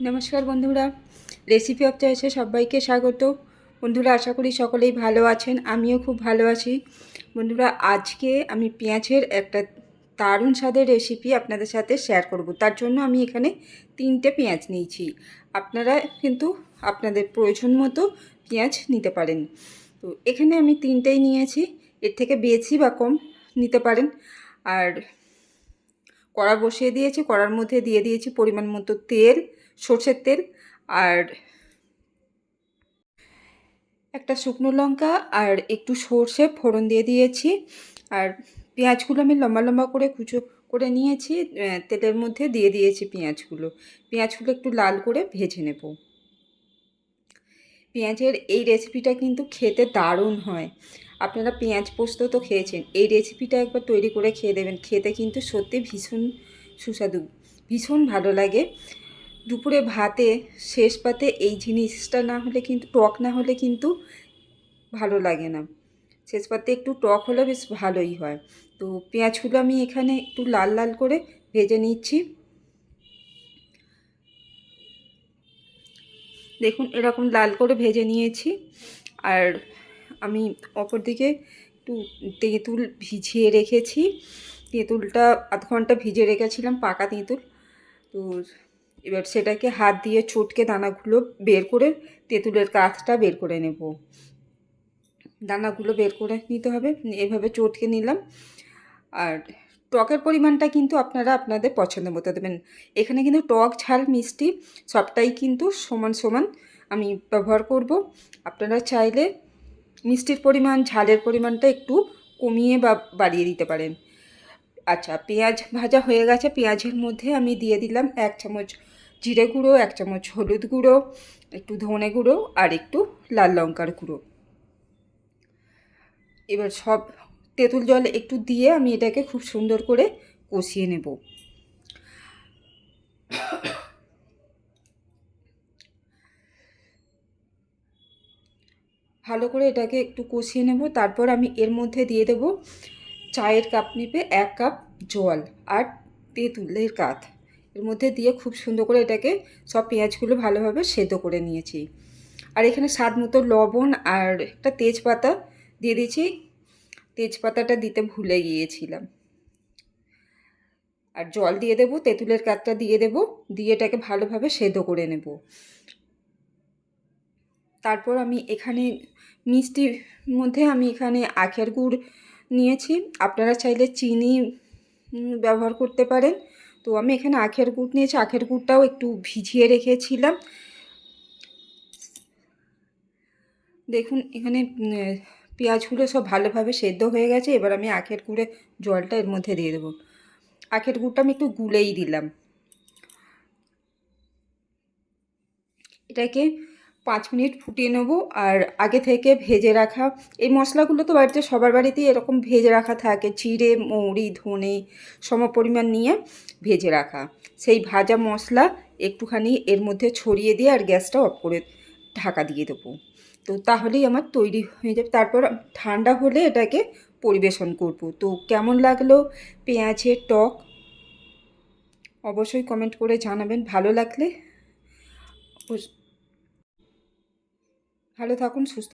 নমস্কার বন্ধুরা recipe of চয়েসে সবাইকে স্বাগত। বন্ধুরা, আশা করি সকলেই ভালো আছেন, আমিও খুব ভালো আছি। বন্ধুরা, আজকে আমি পেঁয়াজের একটা দারুণ স্বাদের রেসিপি আপনাদের সাথে শেয়ার করব। তার জন্য আমি এখানে তিনটে পেঁয়াজ নিয়েছি। আপনারা কিন্তু আপনাদের প্রয়োজন মতো পেঁয়াজ নিতে পারেন। তো এখানে আমি তিনটেই নিয়েছি। এর থেকে বেশি বা কম নিতে পারেন। আর কড়া বসিয়ে দিয়েছি, কড়ার মধ্যে দিয়ে দিয়েছি পরিমাণ মতো তেল সর্ষের তেল আর একটা শুকনো লঙ্কা আর একটু সর্ষে ফোড়ন দিয়ে দিয়েছি। আর পেঁয়াজগুলো আমি লম্বা লম্বা করে কুচো করে নিয়েছি তেলের মধ্যে দিয়ে দিয়েছি পেঁয়াজগুলো। পেঁয়াজগুলো একটু লাল করে ভেজে নেব। পেঁয়াজের এই রেসিপিটা কিন্তু খেতে দারুণ হয়। আপনারা পেঁয়াজ পোস্ত তো খেয়েছেন, এই রেসিপিটা একবার তৈরি করে খেয়ে দেবেন। খেতে কিন্তু সত্যি ভীষণ সুস্বাদু, ভীষণ ভালো লাগে। দুপুরে ভাতে, শেষ পাতে এই জিনিসটা না হলে কিন্তু, টক না হলে কিন্তু ভালো লাগে না। শেষ পাতে একটু টক হলে বেশ ভালোই হয়। তো পেঁয়াজগুলো আমি এখানে একটু লাল লাল করে ভেজে নিচ্ছি। দেখুন, এরকম লাল করে ভেজে নিয়েছি। আর আমি অপর দিকে একটু তেঁতুল ভিজিয়ে রেখেছি। তেঁতুলটা আধ ঘণ্টা ভিজে রেখেছিলাম, পাকা তেঁতুল। তো এবার সেটাকে হাত দিয়ে চটকে দানাগুলো বের করে তেঁতুলের কাঠটা বের করে নেব। দানাগুলো বের করে নিতে হবে। এভাবে চটকে নিলাম। আর টকের পরিমাণটা কিন্তু আপনারা আপনাদের পছন্দ মতো দেবেন। এখানে কিন্তু টক, ঝাল, মিষ্টি সবটাই কিন্তু সমান সমান আমি ব্যবহার করব। আপনারা চাইলে মিষ্টির পরিমাণ, ঝালের পরিমাণটা একটু কমিয়ে বা বাড়িয়ে দিতে পারেন। আচ্ছা পেঁয়াজ ভাজা হয়ে গেছে। পেঁয়াজের মধ্যে আমি দিয়ে দিলাম এক চামচ জিরে গুঁড়ো, এক চামচ হলুদ গুঁড়ো, একটু ধনে গুঁড়ো আর একটু লাল লঙ্কার গুঁড়ো। এবার সব তেঁতুল জল একটু দিয়ে আমি এটাকে খুব সুন্দর করে কষিয়ে নেব। ভালো করে এটাকে একটু কষিয়ে নেব। তারপর আমি এর মধ্যে দিয়ে দেব চায়ের কাপ নিপে এক কাপ জল আর তেঁতুলের কাঠ এর মধ্যে দিয়ে খুব সুন্দর করে এটাকে সব পেঁয়াজগুলো ভালোভাবে সেদ্ধ করে নিয়েছি। আর এখানে স্বাদ মতো লবণ আর একটা তেজপাতা দিয়ে দিয়েছি। তেজপাতাটা দিতে ভুলে গিয়েছিলাম। আর জল দিয়ে দেবো, তেঁতুলের কাতটা দিয়ে দেবো, দিয়ে এটাকে ভালোভাবে সেদ্ধ করে নেব। তারপর আমি এখানে মিষ্টির মধ্যে আমি এখানে আখের গুড় নিয়েছি। আপনারা চাইলে চিনি ব্যবহার করতে পারেন। তো আমি এখানে আখের গুড় নিয়েছি, আখের গুড়টাও একটু ভিজিয়ে রেখেছিলাম। দেখুন, এখানে পেঁয়াজগুলো সব ভালোভাবে সেদ্ধ হয়ে গেছে, এবার আমি আখের গুড়ে জলটা এর মধ্যে দিয়ে দেবো। আখের গুড়টা আমি একটু গুলেই দিলাম। এটাকে পাঁচ মিনিট ফুটিয়ে নেব আর আগে থেকে ভেজে রাখা এই মশলাগুলো তো বাড়িতে সবার বাড়িতেই এরকম ভেজে রাখা থাকে। জিরে, মৌরি, ধনে সম পরিমাণ নিয়ে ভেজে রাখা। সেই ভাজা মশলা একটুখানি এর মধ্যে ছড়িয়ে দিয়ে আর গ্যাসটা অফ করে ঢাকা দিয়ে দেবো। তো তাহলেই আমার তৈরি হয়ে যাবে। তারপর ঠান্ডা হলে এটাকে পরিবেশন করব। তো কেমন লাগল পেঁয়াজের টক? অবশ্যই কমেন্ট করে জানাবেন। ভালো লাগলে ভালো থাকুন সুস্থ